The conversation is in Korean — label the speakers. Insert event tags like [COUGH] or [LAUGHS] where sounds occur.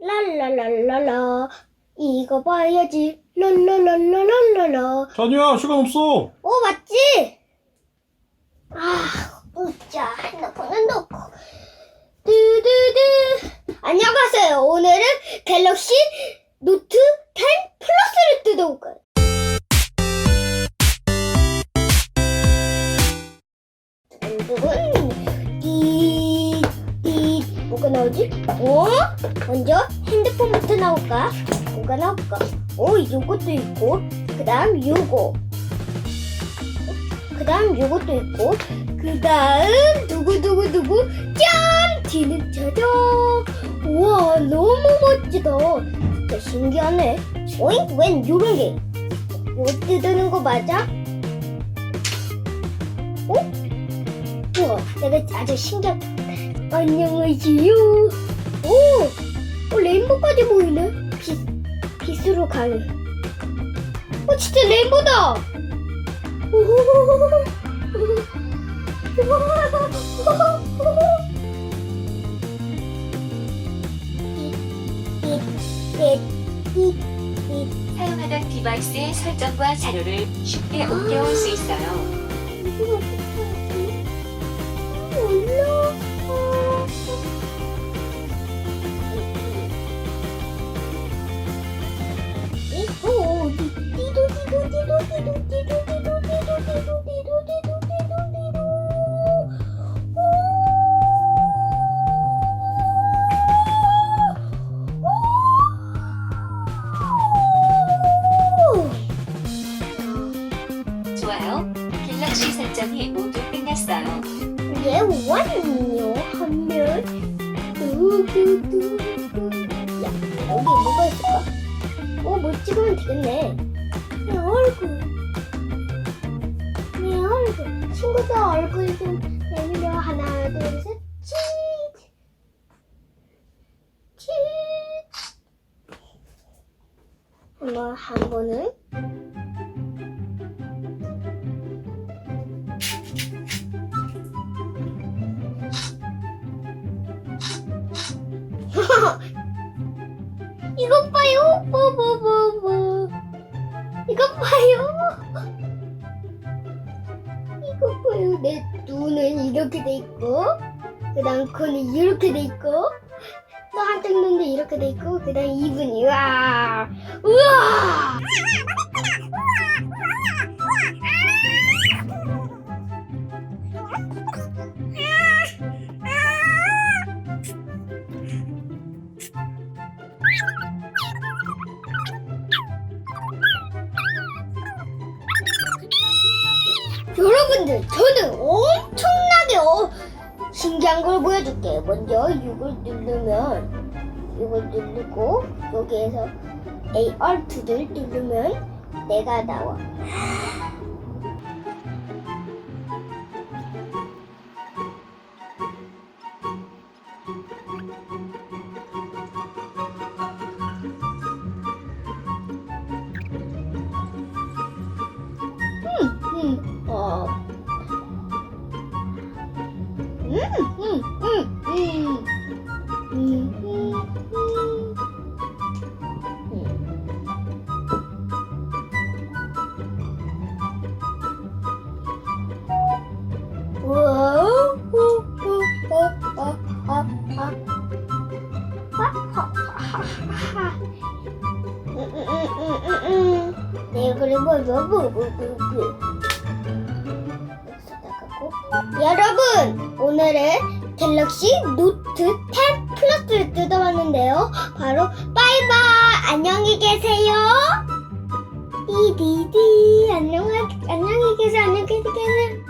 Speaker 1: 랄랄랄랄라. 이거 봐야지. 랄랄랄랄랄라.
Speaker 2: 찬이야 시간 없어.
Speaker 1: 어 맞지? 아 웃자 핸드폰은 놓고. 두두두. 안녕하세요. 오늘은 갤럭시 노트 10 플러스를 뜯어올 거예요. 두근두근 띠띠 뭐가 나오지? 어? 먼저 핸드폰부터 나올까? 뭐가 나올까? 오 요것도 있고 그 다음 요거 그 다음 요것도 있고 그 다음 두구두구두구 짠! 뒤는 짜잔 우와 너무 멋지다 진짜 신기하네 어잉? 웬 요런 게 이거 뜯는 거 맞아? 어? 우와 내가 아주 신기하다 안녕하세요 오! 어, 레인보까지 보이네 빛, 빛으로 가는 어 진짜 레인보다
Speaker 3: 사용하던 디바이스의 설정과 자료를 쉽게 옮겨올 수 있어요. 설정이 모두 끝났어요.
Speaker 1: 예, 완료 하면 두두두두 야, 여기 뭐가 있을까? 어, 뭐 찍으면 되겠네. 내 얼굴. 내 얼굴. 친구들 얼굴 좀 내밀어. 하나 둘 셋. 치즈 치즈 한번 한 번은 [LAUGHS] 이것 봐요. 뭐, 뭐, 뭐, 뭐. 이것 봐요. [LAUGHS] 이것 봐요. 내 눈은 이렇게 돼 있고, 그 다음 코는 이렇게 돼 있고, 또 한쪽 눈도 이렇게 돼 있고, 그 다음 입은, 우와! 우와! [LAUGHS] 여러분들, 저는 엄청나게 어, 신기한 걸 보여줄게요. 먼저 이걸 누르면, 이걸 누르고, 여기에서 A Alt를 누르면 내가 나와. 음. 네, 그리고 뭐, 뭐, 여러분 오늘은 갤럭시 노트 10 플러스를 뜯어봤는데요. 바로 바이바이! 안녕히 계세요. 디디디! 안녕 안녕히 계세요. 안녕히 계세요